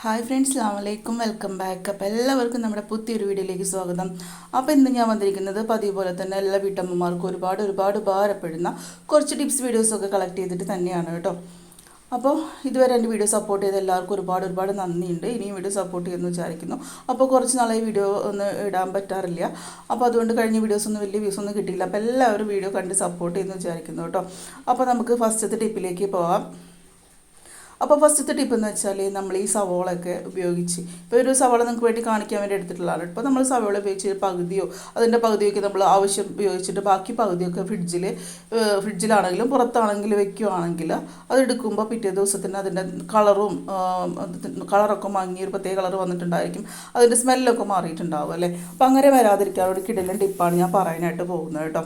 Hi friends അസ്ലാമലൈക്കും welcome back അപ്പോൾ എല്ലാവർക്കും നമ്മുടെ പുതിയൊരു വീഡിയോയിലേക്ക് സ്വാഗതം. അപ്പോൾ ഇന്ന് ഞാൻ വന്നിരിക്കുന്നത് പതിവ് പോലെ തന്നെ എല്ലാ വീട്ടമ്മമാർക്കും ഒരുപാട് ഒരുപാട് ഉപകാരപ്പെടുന്ന കുറച്ച് ടിപ്സ് വീഡിയോസൊക്കെ കളക്ട് ചെയ്തിട്ട് തന്നെയാണ് കേട്ടോ. അപ്പോൾ ഇതുവരെ എന്റെ വീഡിയോ സപ്പോർട്ട് ചെയ്ത എല്ലാവർക്കും ഒരുപാട് ഒരുപാട് നന്ദിയുണ്ട്. ഇനിയും വീഡിയോ സപ്പോർട്ട് ചെയ്യുമെന്ന് വിചാരിക്കുന്നു. അപ്പോൾ കുറച്ച് നാളായി വീഡിയോ ഒന്ന് ഇടാൻ പറ്റാറില്ല. അപ്പോൾ അതുകൊണ്ട് കഴിഞ്ഞ വീഡിയോസ് ഒന്നും വലിയ വ്യൂസ് ഒന്നും കിട്ടിയില്ല. അപ്പോൾ എല്ലാവരും വീഡിയോ കണ്ട് സപ്പോർട്ട് ചെയ്യുമെന്ന് വിചാരിക്കുന്നു കേട്ടോ. അപ്പോൾ നമുക്ക് ഫസ്റ്റത്തെ ടിപ്പിലേക്ക് പോവാം. അപ്പോൾ ഫസ്റ്റത്തെ ടിപ്പ് എന്ന് വെച്ചാൽ നമ്മൾ ഈ സവോളൊക്കെ ഉപയോഗിച്ച്. ഇപ്പോൾ ഒരു സവോള നിങ്ങൾക്ക് വേണ്ടി കാണിക്കാൻ വേണ്ടി എടുത്തിട്ടുള്ളതാണ്. ഇപ്പോൾ നമ്മൾ സവോള ഉപയോഗിച്ച് പകുതിയോ അതിന്റെ പകുതിയൊക്കെ നമ്മൾ ആവശ്യം ഉപയോഗിച്ചിട്ട് ബാക്കി പകുതിയൊക്കെ ഫ്രിഡ്ജിൽ ഫ്രിഡ്ജിലാണെങ്കിലും പുറത്താണെങ്കിലും വെക്കുകയാണെങ്കിൽ അതെടുക്കുമ്പോൾ പിറ്റേ ദിവസത്തിന് അതിന്റെ കളറും കളറൊക്കെ മങ്ങി ഒരു പ്രത്യേക കളർ വന്നിട്ടുണ്ടായിരിക്കും. അതിന്റെ സ്മെല്ലൊക്കെ മാറിയിട്ടുണ്ടാവും അല്ലേ? അപ്പോൾ അങ്ങനെ വരാതിരിക്കാൻ ഒരു കിടലും ടിപ്പാണ് ഞാൻ പറയാനായിട്ട് പോകുന്നത് കേട്ടോ.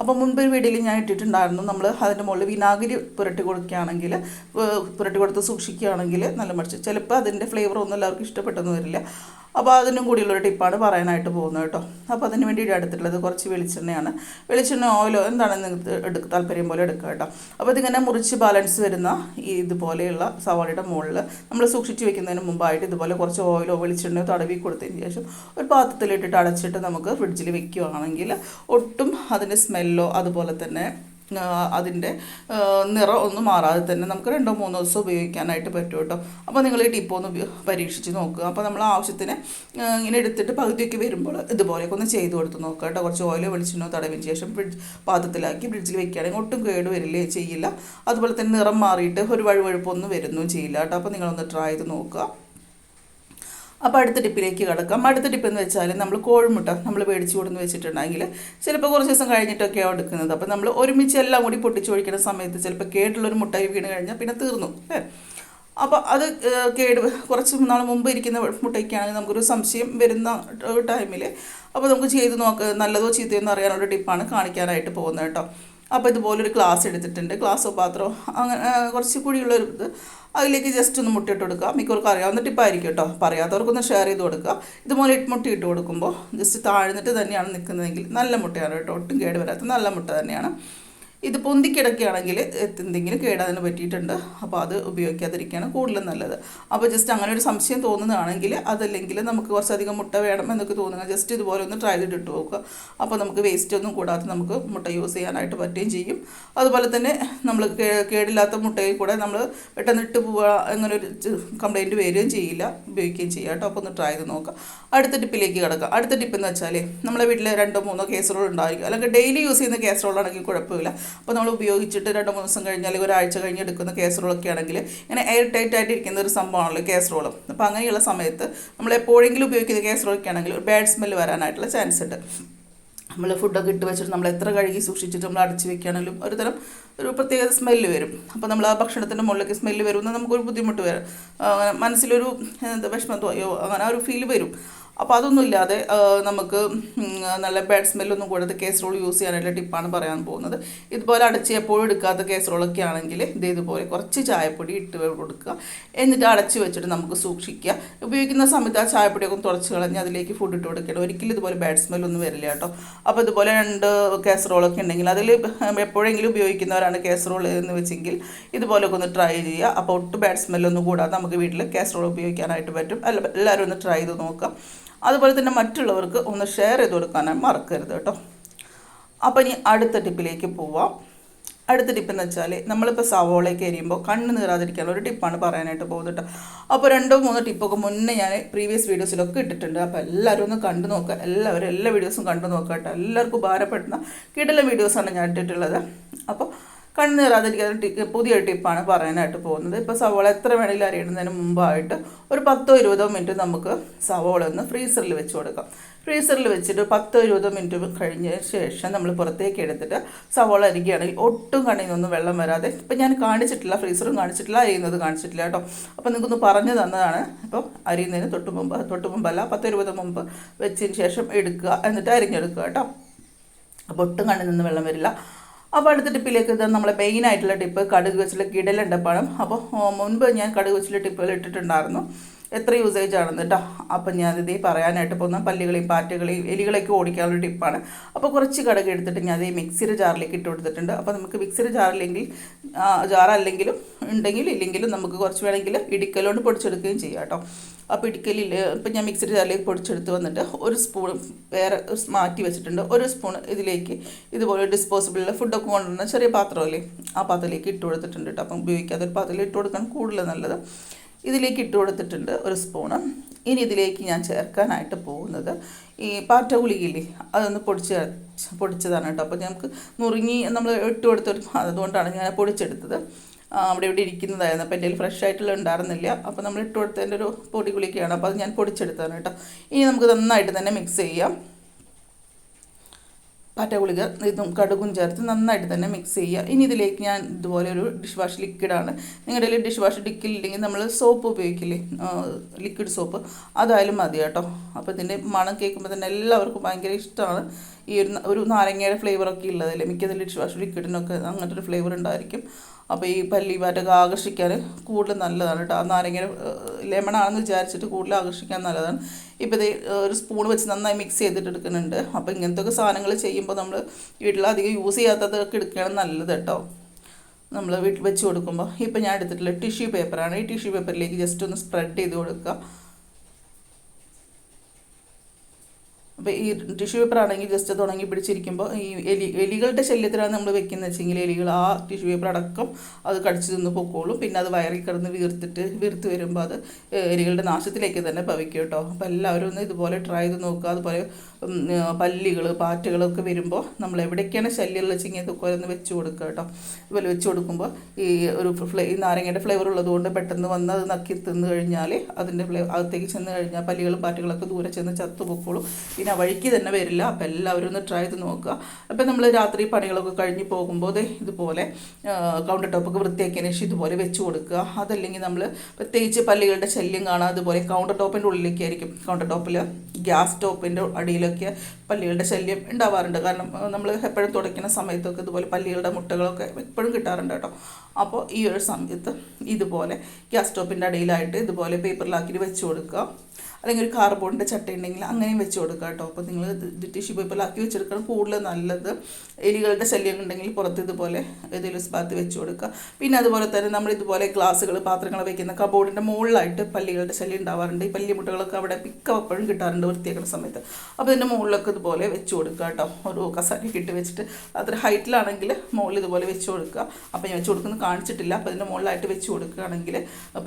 അപ്പോൾ മുൻപൊരു വീഡിയോയിൽ ഞാൻ ഇട്ടിട്ടുണ്ടായിരുന്നു. നമ്മൾ അതിന്റെ മുകളിൽ വിനാഗിരി പുരട്ടി കൊടുക്കുകയാണെങ്കിൽ പുരട്ടി കൊടുത്ത് സൂക്ഷിക്കുകയാണെങ്കിൽ നല്ല മറിച്ച് ചിലപ്പോൾ അതിന്റെ ഫ്ലേവർ ഒന്നും എല്ലാവർക്കും ഇഷ്ടപ്പെട്ടെന്ന് വരില്ല. അപ്പോൾ അതിനും കൂടിയുള്ളൊരു ടിപ്പാണ് പറയാനായിട്ട് പോകുന്നത് കേട്ടോ. അപ്പോൾ അതിന് വേണ്ടി എടുത്തിട്ടുള്ളത് കുറച്ച് വെളിച്ചെണ്ണയാണ്. വെളിച്ചെണ്ണ ഓയിലോ എന്താണ് നിങ്ങൾക്ക് എടുക്ക താല്പര്യം പോലെ എടുക്കുക കേട്ടോ. അപ്പോൾ ഇതിങ്ങനെ മുറിച്ച് ബാലൻസ് വരുന്ന ഈ ഇതുപോലെയുള്ള സവാളയുടെ മുകളിൽ നമ്മൾ സൂക്ഷിച്ച് വെക്കുന്നതിന് മുമ്പായിട്ട് ഇതുപോലെ കുറച്ച് ഓയിലോ വെളിച്ചെണ്ണയോ തടവി കൊടുത്തതിന് ശേഷം ഒരു പാത്രത്തിലിട്ടിട്ട് അടച്ചിട്ട് നമുക്ക് ഫ്രിഡ്ജിൽ വെക്കുകയാണെങ്കിൽ ഒട്ടും അതിന്റെ സ്മെല്ലോ അതുപോലെ തന്നെ അതിന്റെ നിറം ഒന്നും മാറാതെ തന്നെ നമുക്ക് രണ്ടോ മൂന്നോ ദിവസം ഉപയോഗിക്കാനായിട്ട് പറ്റും കേട്ടോ. അപ്പോൾ നിങ്ങൾ ഈ ടിപ്പ് ഒന്ന് പരീക്ഷിച്ച് നോക്കുക. അപ്പോൾ നമ്മൾ ആവശ്യത്തിന് ഇങ്ങനെ എടുത്തിട്ട് പകുതിയൊക്കെ വരുമ്പോൾ ഇതുപോലെയൊക്കെ ഒന്ന് ചെയ്ത് കൊടുത്ത് നോക്കുക കേട്ടോ. കുറച്ച് ഓയിലോ വെളിച്ചെണ്ണോ തടവിന് ശേഷം ഫ്രിഡ്ജ് പാത്രത്തിലാക്കി ഫ്രിഡ്ജിൽ വെക്കുകയാണെങ്കിൽ ഒട്ടും കേട് വരില്ലേ ചെയ്യില്ല. അതുപോലെ തന്നെ നിറം മാറിയിട്ട് ഒരു വഴുവഴുപ്പൊന്നും വരുന്നു ചെയ്യില്ല കേട്ടോ. അപ്പോൾ നിങ്ങളൊന്ന് ട്രൈ ചെയ്ത് നോക്കുക. അപ്പോൾ അടുത്ത ടിപ്പിലേക്ക് കിടക്കാം. അടുത്ത ടിപ്പ് എന്ന് വെച്ചാൽ നമ്മൾ കോഴിമുട്ട നമ്മൾ മേടിച്ചു കൊടുന്ന് വെച്ചിട്ടുണ്ടെങ്കിൽ ചിലപ്പോൾ കുറച്ച് ദിവസം കഴിഞ്ഞിട്ടൊക്കെയാണ് എടുക്കുന്നത്. അപ്പോൾ നമ്മൾ ഒരുമിച്ച് എല്ലാം കൂടി പൊട്ടിച്ചൊഴിക്കുന്ന സമയത്ത് ചിലപ്പോൾ കേടുള്ളൊരു മുട്ടായി വീണ് കഴിഞ്ഞാൽ പിന്നെ തീർന്നു. അല്ലേ? അപ്പോൾ അത് കേട് കുറച്ച് നാൾ മുമ്പ് ഇരിക്കുന്ന മുട്ടയ്ക്കാണെങ്കിൽ നമുക്കൊരു സംശയം വരുന്ന ടൈമിൽ അപ്പോൾ നമുക്ക് ചെയ്ത് നോക്ക് നല്ലതോ ചീത്തയോ എന്ന് അറിയാനുള്ള ടിപ്പാണ് കാണിക്കാനായിട്ട് പോകുന്നത് കേട്ടോ. അപ്പോൾ ഇതുപോലൊരു ക്ലാസ് എടുത്തിട്ടുണ്ട്. ക്ലാസ്സോ പാത്രമോ അങ്ങനെ കുറച്ച് കുഴിയുള്ളൊരു ഇത്. അതിലേക്ക് ജസ്റ്റ് ഒന്ന് മുട്ടിയിട്ട് കൊടുക്കുക. മിക്കവർക്കും അറിയാവുന്ന ടിപ്പായിരിക്കും കേട്ടോ. പറയാത്തവർക്കൊന്ന് ഷെയർ ചെയ്ത് കൊടുക്കുക. ഇതുപോലെ മുട്ട ഇട്ട് കൊടുക്കുമ്പോൾ ജസ്റ്റ് താഴ്ന്നിട്ട് തന്നെയാണ് നിൽക്കുന്നതെങ്കിൽ നല്ല മുട്ടയാണ് കേട്ടോ. ഒട്ടും കേട് വരാത്ത നല്ല മുട്ട തന്നെയാണ്. ഇത് പൊന്തിക്കിടക്കുകയാണെങ്കിൽ എന്തെങ്കിലും കേടാതിന് പറ്റിയിട്ടുണ്ട്. അപ്പോൾ അത് ഉപയോഗിക്കാതിരിക്കുകയാണ് കൂടുതലും നല്ലത്. അപ്പോൾ ജസ്റ്റ് അങ്ങനെ ഒരു സംശയം തോന്നുന്നതാണെങ്കിൽ അതല്ലെങ്കിൽ നമുക്ക് കുറച്ചധികം മുട്ട വേണം എന്നൊക്കെ തോന്നുക ജസ്റ്റ് ഇതുപോലെ ഒന്ന് ട്രൈ ചെയ്തിട്ട് നോക്കുക. അപ്പോൾ നമുക്ക് വേസ്റ്റ് ഒന്നും കൂടാതെ നമുക്ക് മുട്ട യൂസ് ചെയ്യാനായിട്ട് പറ്റുകയും ചെയ്യും. അതുപോലെ തന്നെ നമ്മൾ കേടില്ലാത്ത മുട്ടയിൽ കൂടെ നമ്മൾ പെട്ടെന്ന് ഇട്ട് പോവുക അങ്ങനെ ഒരു കംപ്ലയിന്റ് വരികയും ചെയ്യില്ല. ഉപയോഗിക്കുകയും ചെയ്യുക കേട്ടോ. അപ്പോൾ ഒന്ന് ട്രൈ ചെയ്ത് നോക്കുക. അടുത്ത ടിപ്പിലേക്ക് കിടക്കുക. അടുത്ത ടിപ്പ് എന്ന് വെച്ചാൽ നമ്മളെ വീട്ടിൽ രണ്ടോ മൂന്നോ കേസറോൾ ഉണ്ടായിരിക്കും. അല്ലെങ്കിൽ ഡെയിലി യൂസ് ചെയ്യുന്ന കേസറോൾ ആണെങ്കിൽ കുഴപ്പമില്ല. അപ്പോൾ നമ്മൾ ഉപയോഗിച്ചിട്ട് രണ്ട് മൂന്ന് ദിവസം കഴിഞ്ഞാൽ ഒരാഴ്ച കഴിഞ്ഞ് എടുക്കുന്ന കേസറോളൊക്കെ ആണെങ്കിൽ ഇങ്ങനെ എയർ ടൈറ്റ് ആയിട്ട് ഇരിക്കുന്ന ഒരു സംഭവമാണല്ലോ കേസറോളും അപ്പോൾ അങ്ങനെയുള്ള സമയത്ത് നമ്മൾ എപ്പോഴെങ്കിലും ഉപയോഗിക്കുന്ന കേസറോളൊക്കെ ആണെങ്കിൽ ഒരു ബാഡ് സ്മെല്ല് വരാനായിട്ടുള്ള ചാൻസ് ഉണ്ട്. നമ്മൾ ഫുഡൊക്കെ ഇട്ട് വെച്ചിട്ട് നമ്മൾ എത്ര കഴുകി സൂക്ഷിച്ചിട്ട് നമ്മൾ അടച്ചു വെക്കുകയാണെങ്കിലും ഒരു തരം ഒരു പ്രത്യേക സ്മെല്ല് വരും. അപ്പോൾ നമ്മൾ ആ ഭക്ഷണത്തിന്റെ മുകളിലേക്ക് സ്മെല്ല് വരുമെന്ന് നമുക്കൊരു ബുദ്ധിമുട്ട് വരും. മനസ്സിലൊരു എന്താ വിഷമം തോയോ അങ്ങനെ ഒരു ഫീൽ വരും. അപ്പോൾ അതൊന്നുമില്ലാതെ നമുക്ക് നല്ല ബാഡ് സ്മെല്ലൊന്നും കൂടാതെ കേസറോൾ യൂസ് ചെയ്യാനായിട്ടുള്ള ടിപ്പാണ് പറയാൻ പോകുന്നത്. ഇതുപോലെ അടച്ച് എപ്പോഴും എടുക്കാത്ത കേസറോളൊക്കെ ആണെങ്കിൽ ഇത് ഇതുപോലെ കുറച്ച് ചായപ്പൊടി ഇട്ട് കൊടുക്കുക. എന്നിട്ട് അടച്ച് വെച്ചിട്ട് നമുക്ക് സൂക്ഷിക്കുക. ഉപയോഗിക്കുന്ന സമയത്ത് ആ ചായപ്പൊടിയൊക്കെ തുടച്ച് കളഞ്ഞ് അതിലേക്ക് ഫുഡ് ഇട്ട് കൊടുക്കണം ഒരിക്കലും ഇതുപോലെ ബാഡ് സ്മെല്ലൊന്നും വരില്ല കേട്ടോ. അപ്പോൾ ഇതുപോലെ രണ്ട് കേസറോളൊക്കെ ഉണ്ടെങ്കിൽ അതിൽ എപ്പോഴെങ്കിലും ഉപയോഗിക്കുന്നവരാണ് കേസറോൾ എന്ന് വെച്ചെങ്കിൽ ഇതുപോലൊക്കെ ഒന്ന് ട്രൈ ചെയ്യുക. അപ്പോൾ ഒട്ടും ബാഡ് സ്മെല്ലൊന്നും കൂടാതെ നമുക്ക് വീട്ടിൽ കേസറോൾ ഉപയോഗിക്കാനായിട്ട് പറ്റും. അല്ല എല്ലാവരും ഒന്ന് ട്രൈ ചെയ്ത് നോക്കാം അതുപോലെ തന്നെ മറ്റുള്ളവർക്ക് ഒന്ന് ഷെയർ ചെയ്ത് കൊടുക്കാനായി മറക്കരുത് കേട്ടോ. അപ്പോൾ ഇനി അടുത്ത ടിപ്പിലേക്ക് പോവാം. അടുത്ത ടിപ്പ് എന്ന് വെച്ചാൽ നമ്മളിപ്പോൾ സവോളയൊക്കെ എരിയുമ്പോൾ കണ്ണ് നീറാതിരിക്കാനുള്ള ഒരു ടിപ്പാണ് പറയാനായിട്ട് പോകുന്നത് കേട്ടോ. അപ്പോൾ രണ്ടോ മൂന്നോ ടിപ്പൊക്കെ മുന്നേ ഞാൻ പ്രീവിയസ് വീഡിയോസിലൊക്കെ ഇട്ടിട്ടുണ്ട്. അപ്പോൾ എല്ലാവരും ഒന്ന് കണ്ടു നോക്കുക എല്ലാവരും എല്ലാ വീഡിയോസും കണ്ടു നോക്കുക കേട്ടോ. എല്ലാവർക്കും ഉപകാരപ്പെടുന്ന കിടല വീഡിയോസാണ് ഞാൻ ഇട്ടിട്ടുള്ളത്. അപ്പോൾ കണ്ണീറാതിരിക്കാതെ ടിപ്പ് പുതിയ ടിപ്പാണ് പറയാനായിട്ട് പോകുന്നത്. ഇപ്പോൾ സവോള എത്ര വേണമെങ്കിലും അറിയുന്നതിന് മുമ്പായിട്ട് ഒരു പത്തോ ഇരുപതോ മിനിറ്റ് നമുക്ക് സവോള ഒന്ന് ഫ്രീസറിൽ വെച്ച് കൊടുക്കാം. ഫ്രീസറിൽ വെച്ചിട്ട് പത്തോ ഇരുപതോ മിനിറ്റ് കഴിഞ്ഞ ശേഷം നമ്മൾ പുറത്തേക്ക് എടുത്തിട്ട് സവോള അരിക്കുകയാണെങ്കിൽ ഒട്ടും കണ്ണിൽ നിന്നൊന്നും വെള്ളം വരാതെ ഇപ്പം ഞാൻ കാണിച്ചിട്ടില്ല ഫ്രീസറും കാണിച്ചിട്ടില്ല അരിയുന്നത് കാണിച്ചിട്ടില്ല കേട്ടോ. അപ്പോൾ നിങ്ങൾക്കൊന്ന് പറഞ്ഞു തന്നതാണ്. ഇപ്പം അരിയുന്നതിന് തൊട്ട് മുമ്പ് തൊട്ട് മുമ്പല്ല പത്തോ ഇരുപതോ മുമ്പ് വെച്ചതിന് ശേഷം എടുക്കുക എന്നിട്ട് അരിഞ്ഞെടുക്കുക കേട്ടോ. അപ്പോൾ ഒട്ടും കണ്ണിൽ നിന്ന് വെള്ളം വരില്ല. അപ്പോൾ അടുത്ത ടിപ്പിലേക്ക് ഇത് നമ്മളെ മെയിൻ ആയിട്ടുള്ള ടിപ്പ് കടുക് വെച്ചിട്ട് കിടലുണ്ട് പഴം. അപ്പോൾ മുൻപ് ഞാൻ കടുക് വെച്ചുള്ള ടിപ്പുകൾ ഇട്ടിട്ടുണ്ടായിരുന്നു. എത്ര യൂസേജ് ആണെന്ന് കേട്ടോ അപ്പം ഞാനിത് പറയാനായിട്ട് പോകുന്ന പല്ലുകളെയും പാറ്റുകളെയും എലികളെയൊക്കെ ഓടിക്കാനുള്ള ടിപ്പാണ്. അപ്പോൾ കുറച്ച് കടുക് എടുത്തിട്ട് ഈ മിക്സിയുടെ ജാറിലേക്ക് ഇട്ട് കൊടുത്തിട്ടുണ്ട്. അപ്പോൾ നമുക്ക് മിക്സിയുടെ ജാറില്ലെങ്കിൽ ജാറല്ലെങ്കിലും ഉണ്ടെങ്കിൽ ഇല്ലെങ്കിലും നമുക്ക് കുറച്ച് വേണമെങ്കിൽ ഇടിക്കലോണ്ട് പൊടിച്ചെടുക്കുകയും ചെയ്യാം കേട്ടോ. അപ്പോൾ ഇടിക്കലിൽ ഇപ്പം ഞാൻ മിക്സിയുടെ ജാറിലേക്ക് പൊടിച്ചെടുത്ത് വന്നിട്ട് ഒരു സ്പൂൺ വേറെ മാറ്റി വെച്ചിട്ടുണ്ട്. ഒരു സ്പൂൺ ഇതിലേക്ക് ഇതുപോലെ ഡിസ്പോസിബിളിലെ ഫുഡൊക്കെ കൊണ്ടുവരുന്ന ചെറിയ പാത്രമല്ലേ ആ പാത്രത്തിലേക്ക് ഇട്ട് കൊടുത്തിട്ടുണ്ട് കേട്ടോ. അപ്പം ഉപയോഗിക്കാത്ത ഒരു പാത്രത്തിൽ ഇട്ട് കൊടുക്കാൻ കൂടുതൽ നല്ലത്. ഇതിലേക്ക് ഇട്ട് കൊടുത്തിട്ടുണ്ട് ഒരു സ്പൂണ് ഇനി ഇതിലേക്ക് ഞാൻ ചേർക്കാനായിട്ട് പോകുന്നത് ഈ പാറ്റ ഗുളികയില്ലേ അതൊന്ന് പൊടിച്ച് പൊടിച്ചതാണ് കേട്ടോ. അപ്പോൾ നമുക്ക് നുറുങ്ങി നമ്മൾ ഇട്ട് കൊടുത്തൊരു അതുകൊണ്ടാണ് ഞാൻ പൊടിച്ചെടുത്തത്. അവിടെ ഇവിടെ ഇരിക്കുന്നതായിരുന്നു. അപ്പോൾ എന്റെ കയ്യിൽ ഫ്രഷ് ആയിട്ടുള്ള ഉണ്ടായിരുന്നില്ല. അപ്പോൾ നമ്മൾ ഇട്ട് കൊടുത്തതിന്റെ ഒരു പൊടി കുളിക്കുകയാണ്. അപ്പോൾ അത് ഞാൻ പൊടിച്ചെടുത്തതാണ് കേട്ടോ. ഇനി നമുക്ക് നന്നായിട്ട് തന്നെ മിക്സ് ചെയ്യാം. പാറ്റ ഗുളിക ഇതും കടുകും ചേർത്ത് നന്നായിട്ട് തന്നെ മിക്സ് ചെയ്യുക. ഇനി ഇതിലേക്ക് ഞാൻ ഇതുപോലെ ഒരു ഡിഷ് വാഷ് ലിക്വിഡാണ് നിങ്ങളുടെ ഡിഷ് വാഷ് ലിക്വിഡില്ലെങ്കിൽ നമ്മൾ സോപ്പ് ഉപയോഗിക്കില്ലേ? ലിക്വിഡ് സോപ്പ് അതായാലും മതി കേട്ടോ. അപ്പോൾ ഇതിന്റെ മണം കേൾക്കുമ്പോൾ തന്നെ എല്ലാവർക്കും ഭയങ്കര ഇഷ്ടമാണ്. ഈ ഒരു ഒരു നാരങ്ങയുടെ ഫ്ലേവറൊക്കെ ഉള്ളതല്ലേ മിക്കതിൽ ഡിഷ് വാഷ് ലിക്വിഡിനൊക്കെ അങ്ങനത്തെ ഒരു ഫ്ലേവർ ഉണ്ടായിരിക്കും. അപ്പോൾ ഈ പല്ലി മാറ്റൊക്കെ ആകർഷിക്കാൻ കൂടുതൽ നല്ലതാണ് കേട്ടോ. ആ നാരങ്ങ ലെമണാണെന്ന് വിചാരിച്ചിട്ട് കൂടുതൽ ആകർഷിക്കാൻ നല്ലതാണ്. ഇപ്പോൾ ഇത് ഒരു സ്പൂൺ വെച്ച് നന്നായി മിക്സ് ചെയ്തിട്ട് എടുക്കുന്നുണ്ട്. അപ്പോൾ ഇങ്ങനത്തെ ഒക്കെ സാധനങ്ങൾ ചെയ്യുമ്പോൾ നമ്മൾ വീട്ടിൽ അധികം യൂസ് ചെയ്യാത്തതൊക്കെ എടുക്കുകയാണ് നല്ലത് കേട്ടോ. നമ്മൾ വീട്ടിൽ വെച്ച് കൊടുക്കുമ്പോൾ. ഇപ്പോൾ ഞാൻ എടുത്തിട്ടുള്ള ടിഷ്യൂ പേപ്പറാണ് ഈ ടിഷ്യൂ പേപ്പറിലേക്ക് ജസ്റ്റ് ഒന്ന് സ്പ്രെഡ് ചെയ്ത് കൊടുക്കുക. അപ്പോൾ ഈ ടിഷ്യൂ പേപ്പർ ആണെങ്കിൽ ജസ്റ്റ് തുടങ്ങി പിടിച്ചിരിക്കുമ്പോൾ ഈ എലി എലികളുടെ ശല്യത്തിലാണ് നമ്മൾ വെക്കുന്നത് വെച്ചെങ്കിൽ എലികൾ ആ ടിഷ്യൂ പേപ്പർ അടക്കം അത് കടിച്ചു തിന്ന് പൊക്കോളും. പിന്നെ അത് വയറിൽ കിടന്ന് വീർത്തിട്ട് വീർത്ത് വരുമ്പോൾ അത് എലികളുടെ നാശത്തിലേക്ക് തന്നെ പവിക്കും കേട്ടോ അപ്പോൾ എല്ലാവരും ഒന്ന് ഇതുപോലെ ട്രൈ ചെയ്ത് നോക്കുക. അതുപോലെ പല്ലികൾ പാറ്റകളൊക്കെ വരുമ്പോൾ നമ്മൾ എവിടേക്കാണ് ശല്യമുള്ള വെച്ചെങ്കിൽ ഇതൊക്കെ ഒന്ന് വെച്ച് കൊടുക്കുക കേട്ടോ. ഇതുപോലെ വെച്ച് കൊടുക്കുമ്പോൾ ഈ ഒരു ഫ്ലേ ഈ നാരങ്ങയുടെ ഫ്ലേവർ ഉള്ളതുകൊണ്ട് പെട്ടെന്ന് വന്ന് അത് നക്കി തിന്ന് കഴിഞ്ഞാൽ അതിന്റെ ഫ്ലേവർ അകത്തേക്ക് ചെന്ന് കഴിഞ്ഞാൽ പല്ലികളും പാറ്റകളൊക്കെ ദൂരെ ചെന്ന് ചത്തു പൊക്കോളും പിന്നെ വഴിക്ക് തന്നെ വരില്ല. അപ്പോൾ എല്ലാവരും ഒന്ന് ട്രൈ ചെയ്ത് നോക്കുക. അപ്പോൾ നമ്മൾ രാത്രി പണികളൊക്കെ കഴിഞ്ഞ് പോകുമ്പോൾ ഇതുപോലെ കൗണ്ടർ ടോപ്പൊക്കെ വൃത്തിയാക്കിയതിന് ശേഷം ഇതുപോലെ വെച്ച് കൊടുക്കുക. അതല്ലെങ്കിൽ നമ്മൾ പ്രത്യേകിച്ച് പല്ലികളുടെ ശല്യം കാണാം അതുപോലെ കൗണ്ടർ ടോപ്പിന്റെ ഉള്ളിലേക്കായിരിക്കും. കൗണ്ടർ ടോപ്പിൽ ഗ്യാസ് ടോപ്പിന്റെ അടിയിലൊക്കെ പല്ലികളുടെ ശല്യം ഉണ്ടാവാറുണ്ട്. കാരണം നമ്മൾ എപ്പോഴും തുടയ്ക്കുന്ന സമയത്തൊക്കെ ഇതുപോലെ പല്ലികളുടെ മുട്ടകളൊക്കെ എപ്പോഴും കിട്ടാറുണ്ട് കേട്ടോ. അപ്പോൾ ഈ ഒരു സമയത്ത് ഇതുപോലെ ഗ്യാസ് സ്റ്റോപ്പിന്റെ അടിയിലായിട്ട് ഇതുപോലെ പേപ്പറിലാക്കി വെച്ച് കൊടുക്കുക. അല്ലെങ്കിൽ ഒരു കാർബോണിന്റെ ചട്ട ഉണ്ടെങ്കിൽ അങ്ങനെയും വെച്ച് കൊടുക്കുക കേട്ടോ. അപ്പോൾ നിങ്ങൾ ടിഷ്യൂ പേപ്പറിലാക്കി വെച്ചെടുക്കണം. കൂടുതൽ നല്ലത് എലികളുടെ ശല്യം ഉണ്ടെങ്കിൽ പുറത്ത് ഇതുപോലെ ഏതെങ്കിലും ഭാഗത്ത് വെച്ച് കൊടുക്കുക. പിന്നെ അതുപോലെ തന്നെ നമ്മൾ ഇതുപോലെ ഗ്ലാസ്സുകൾ പാത്രങ്ങൾ വയ്ക്കുന്ന കബോർഡിന്റെ മുകളിലായിട്ട് പല്ലികളുടെ ശല്യം ഉണ്ടാവാറുണ്ട്. ഈ പല്ലി മുട്ടകളൊക്കെ അവിടെ പിക്ക അപ്പോഴും കിട്ടാറുണ്ട് വൃത്തിയാക്കുന്ന സമയത്ത്. അപ്പോൾ ഇതിന്റെ മുകളിലൊക്കെ ഇതുപോലെ വെച്ച് കൊടുക്കുക കേട്ടോ. ഒരു കസാരയൊക്കെ ഇട്ട് വെച്ചിട്ട് അത്ര ഹൈറ്റിലാണെങ്കിൽ മുകളിൽ ഇതുപോലെ വെച്ച് കൊടുക്കുക. അപ്പോൾ ഞാൻ വെച്ച് കൊടുക്കുന്നത് കാണിച്ചിട്ടില്ല. അപ്പോൾ ഇതിന്റെ മുകളിലായിട്ട് വെച്ച് കൊടുക്കുകയാണെങ്കിൽ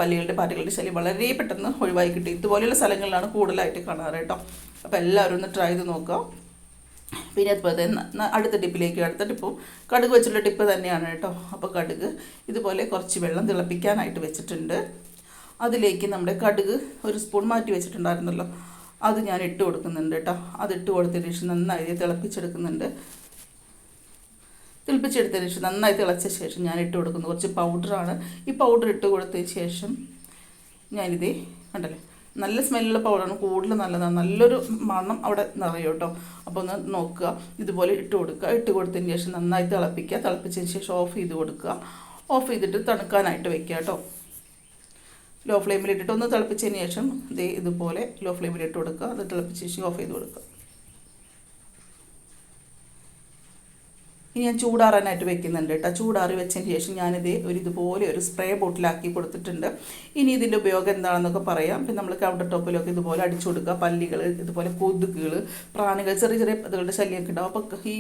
പല്ലികളുടെ പാറ്റുകളുടെ ശല്യം വളരെ പെട്ടെന്ന് ഒഴിവായി കിട്ടും. ഇതുപോലെയുള്ള സ്ഥലങ്ങൾ സ്ഥലങ്ങളിലാണ് കൂടുതലായിട്ട് കാണാറ് കേട്ടോ. അപ്പോൾ എല്ലാവരും ഒന്ന് ട്രൈ ചെയ്ത് നോക്കുക. പിന്നെ അതുപോലെ തന്നെ അടുത്ത ടിപ്പിലേക്ക് അടുത്ത ടിപ്പും കടുക് വെച്ചുള്ള ടിപ്പ് തന്നെയാണ് കേട്ടോ. അപ്പോൾ കടുക് ഇതുപോലെ കുറച്ച് വെള്ളം തിളപ്പിക്കാനായിട്ട് വെച്ചിട്ടുണ്ട്. അതിലേക്ക് നമ്മുടെ കടുക് ഒരു സ്പൂൺ മാറ്റി വെച്ചിട്ടുണ്ടായിരുന്നല്ലോ. അത് ഞാൻ ഇട്ട് കൊടുക്കുന്നുണ്ട് കേട്ടോ. അത് ഇട്ട് കൊടുത്തതിന് ശേഷം നന്നായി തിളപ്പിച്ചെടുക്കുന്നുണ്ട്. തിളപ്പിച്ചെടുത്തതിന് ശേഷം നന്നായി തിളച്ച ശേഷം ഞാൻ ഇട്ട് കൊടുക്കുന്നു. കുറച്ച് പൗഡറാണ് ഈ പൗഡർ ഇട്ട് കൊടുത്തതിന് ശേഷം ഞാനിത് കണ്ടല്ലേ? നല്ല സ്മെല്ലുള്ള പൗഡറാണ് കൂടുതൽ നല്ലതാണ് നല്ലൊരു മണം അവിടെ നിറയും കേട്ടോ. അപ്പോൾ ഒന്ന് നോക്കുക. ഇതുപോലെ ഇട്ട് കൊടുക്കുക. ഇട്ട് കൊടുത്തതിന് ശേഷം നന്നായി തിളപ്പിക്കുക. തിളപ്പിച്ചതിന് ശേഷം ഓഫ് ചെയ്ത് കൊടുക്കുക. ഓഫ് ചെയ്തിട്ട് തണുക്കാനായിട്ട് വെക്കുക കേട്ടോ. ലോ ഫ്ലെയിമിൽ ഇട്ടിട്ട് ഒന്ന് തിളപ്പിച്ചതിന് ശേഷം ഇതേ ഇതുപോലെ ലോ ഫ്ലെയിമിൽ ഇട്ട് കൊടുക്കുക. അത് തിളപ്പിച്ച ശേഷം ഓഫ് ചെയ്ത് കൊടുക്കുക. ഇനി ഞാൻ ചൂടാറാനായിട്ട് വെക്കുന്നുണ്ട് കേട്ടോ. ചൂടാറി വെച്ചതിന് ശേഷം ഞാനിത് ഒരു ഇതുപോലെ ഒരു സ്പ്രേ ബോട്ടിലാക്കി കൊടുത്തിട്ടുണ്ട്. ഇനി ഇതിന്റെ ഉപയോഗം എന്താണെന്നൊക്കെ പറയാം. പിന്നെ നമ്മൾ കൗണ്ടർ ടോപ്പിലൊക്കെ ഇതുപോലെ അടിച്ചു കൊടുക്കുക. പല്ലികൾ ഇതുപോലെ കൊതുകുകൾ പ്രാണികൾ ചെറിയ ചെറിയ അതുകളുടെ ശല്യമൊക്കെ ഉണ്ടാവും. അപ്പോൾ ഈ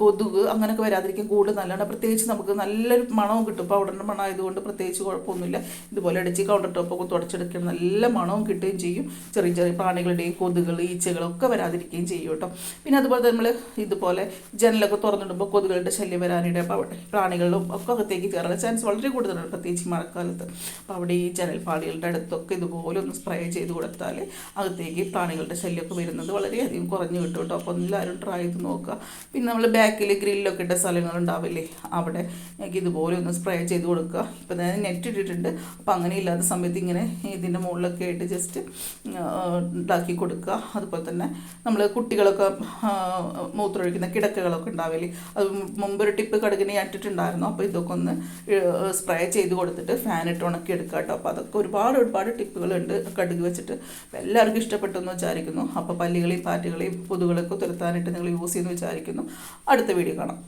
കൊതുക് അങ്ങനെയൊക്കെ വരാതിരിക്കും കൂടുതൽ നല്ലതാണ്. പ്രത്യേകിച്ച് നമുക്ക് നല്ലൊരു മണവും കിട്ടും. പൗഡറിന്റെ മണം ആയതുകൊണ്ട് പ്രത്യേകിച്ച് കുഴപ്പമൊന്നുമില്ല. ഇതുപോലെ അടിച്ച് കൗണ്ടർ ടോപ്പൊക്കെ തുടച്ചെടുക്കണം നല്ല മണവും കിട്ടുകയും ചെയ്യും. ചെറിയ ചെറിയ പ്രാണികളുടെയും കൊതുകൾ ഈച്ചകളൊക്കെ വരാതിരിക്കുകയും ചെയ്യും കേട്ടോ. പിന്നെ അതുപോലെ നമ്മൾ ഇതുപോലെ ജനലൊക്കെ തുറന്നിടും ഇടുമ്പോൾ കൊതുകളുടെ ശല്യം വരാനിടെ അപ്പോൾ അവിടെ പ്രാണികളിലും ഒക്കെ അകത്തേക്ക് കയറാൻ ചാൻസ് വളരെ കൂടുതലാണ് പ്രത്യേകിച്ച് മഴക്കാലത്ത്. അപ്പോൾ അവിടെ ഈ ജനൽപാടികളുടെ അടുത്തൊക്കെ ഇതുപോലെ ഒന്ന് സ്പ്രേ ചെയ്ത് കൊടുത്താൽ അകത്തേക്ക് പ്രാണികളുടെ ശല്യമൊക്കെ വരുന്നത് വളരെയധികം കുറഞ്ഞു കിട്ടും കേട്ടോ. അപ്പോൾ എല്ലാവരും ട്രൈ ചെയ്ത് നോക്കുക പിന്നെ നമ്മൾ ബാക്കിൽ ഗ്രില്ലൊക്കെ ഇട്ട സ്ഥലങ്ങളുണ്ടാവില്ലേ അവിടെ ഞങ്ങൾക്ക് ഇതുപോലെ ഒന്ന് സ്പ്രേ ചെയ്ത് കൊടുക്കുക ഇപ്പം ഞാൻ നെറ്റ് ഇട്ടിട്ടുണ്ട്. അപ്പോൾ അങ്ങനെ ഇല്ലാത്ത സമയത്ത് ഇങ്ങനെ ഇതിന്റെ മുകളിലൊക്കെ ആയിട്ട് ജസ്റ്റ് ഉണ്ടാക്കി കൊടുക്കുക അതുപോലെ തന്നെ നമ്മൾ കുട്ടികളൊക്കെ മൂത്രമൊഴിക്കുന്ന കിടക്കകളൊക്കെ ഉണ്ടാവില്ലേ അത് മുമ്പൊരു ടിപ്പ് കടുകിനെ ഇട്ടിട്ടുണ്ടായിരുന്നു അപ്പോൾ ഇതൊക്കെ ഒന്ന് സ്പ്രേ ചെയ്ത് കൊടുത്തിട്ട് ഫാൻ ഇട്ട് ഉണക്കി എടുക്കുക കേട്ടോ അപ്പോൾ അതൊക്കെ ഒരുപാട് ഒരുപാട് ടിപ്പുകളുണ്ട് കടുക് വെച്ചിട്ട്. എല്ലാവർക്കും ഇഷ്ടപ്പെട്ടെന്ന് വിചാരിക്കുന്നു. അപ്പോൾ പല്ലികളെയും പാറ്റുകളെയും കൊതുകളൊക്കെ തുരത്താനായിട്ട് നിങ്ങൾ യൂസ് ചെയ്യുന്നു വിചാരിക്കുന്നു. അടുത്ത വീഡിയോ കാണാം.